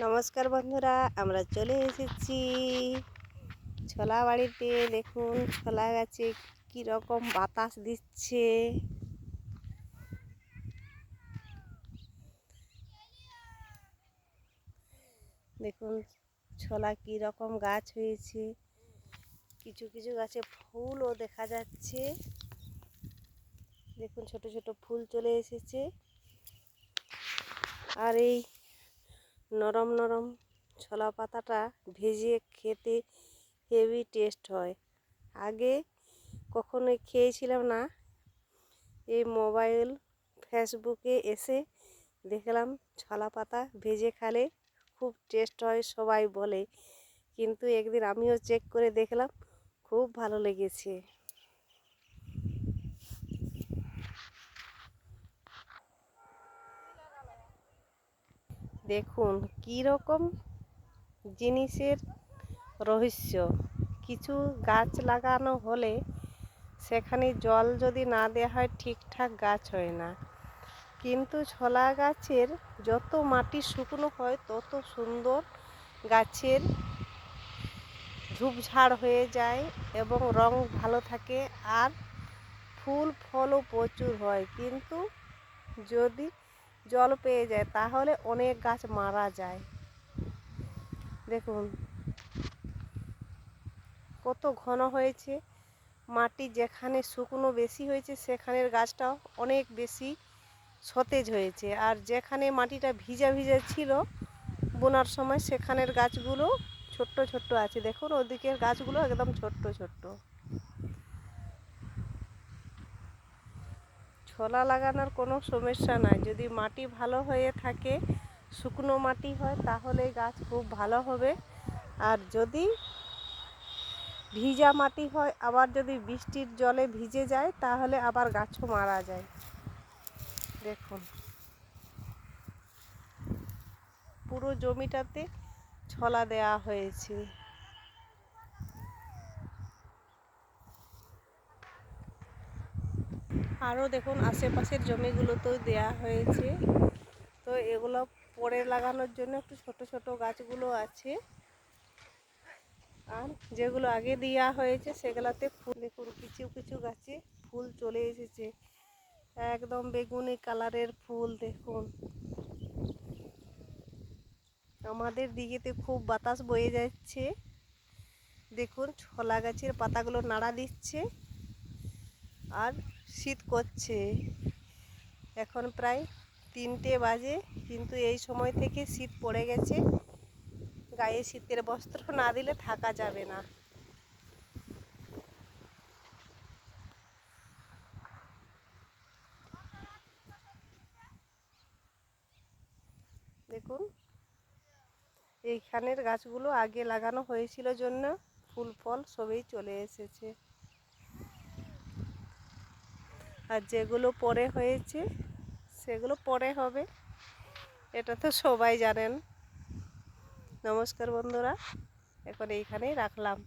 নমস্কার বন্ধুরা, আমরা চলে এসেছি। ছোলা বাড়িতে, দেখুন ছোলা গাছে কি রকম বাতাস দিচ্ছে। দেখুন ছোলা কি রকম গাছ হয়েছে। কিছু কিছু গাছে ফুলও দেখা যাচ্ছে। দেখুন ছোট ছোট ফুল চলে এসেছে। আর এই নরম নরম ছোলা পাতাটা ভেজে খেতে হেভি টেস্ট হয়। আগে কখনোই খেয়েছিলাম না। এই মোবাইল ফেসবুকে এসে দেখলাম ছোলা পাতা ভেজে খালে খুব টেস্ট হয় সবাই বলে। কিন্তু একদিন আমিও চেক করে দেখলাম, খুব ভালো লেগেছে। দেখুন কী রকম জিনিসের রহস্য। কিছু গাছ লাগানো হলে সেখানে জল যদি না দেওয়া হয়, ঠিকঠাক গাছ হয় না। কিন্তু ছোলা গাছের যত মাটি শুকনো হয়, তত সুন্দর গাছের ঝোপঝাড় হয়ে যায় এবং রং ভালো থাকে আর ফুল, ফলও প্রচুর হয়। কিন্তু যদি জল পেয়ে যায়, তাহলে অনেক গাছ মারা যায়। দেখুন, কত ঘন হয়েছে। মাটি যেখানে শুকনো বেশি হয়েছে, সেখানের গাছটাও অনেক বেশি সতেজ হয়েছে। আর যেখানে মাটিটা ভিজা ভিজা ছিল, বোনার সময় সেখানের গাছগুলো ছোট্ট ছোট্ট আছে। দেখুন, ওদিকের গাছগুলো একদম ছোট্ট ছোট্ট। ছোলা লাগানোর কোনো সমস্যা নাই। যদি মাটি ভালো হয়ে থাকে, শুকনো মাটি হয়, তাহলে গাছ খুব ভালো হবে। আর যদি ভিজা মাটি হয়, আবার যদি বৃষ্টির জলে ভিজে যায়, তাহলে আবার গাছও মারা যায়। দেখুন। পুরো জমিটাতে ছলা দেয়া হয়েছে। আরও দেখুন আশেপাশের জমিগুলোতেও দেয়া হয়েছে। তো এগুলো পরে লাগানোর জন্য একটু ছোট ছোট গাছগুলো আছে। আর যেগুলো আগে দেওয়া হয়েছে সেগুলোতে ফুল দেখুন, কিছু কিছু গাছে ফুল চলে এসেছে। একদম বেগুনি কালারের ফুল দেখুন। আমাদের দিকেতে খুব বাতাস বয়ে যাচ্ছে। দেখুন, ছোলা গাছের পাতাগুলো নাড়া দিচ্ছে। আর শীত করছে। এখন প্রায় তিনটে বাজে, কিন্তু এই সময় থেকে শীত পড়ে গেছে। গায়ে শীতের বস্ত্র না দিলে থাকা যাবে না। দেখুন, এইখানের গাছগুলো আগে লাগানো হয়েছিল জন্য ফুল, ফল সবই চলে এসেছে। আর যেগুলো পরে হয়েছে, সেগুলো পরে হবে। এটা তো সবাই জানেন। নমস্কার বন্ধুরা, এখন এইখানেই রাখলাম।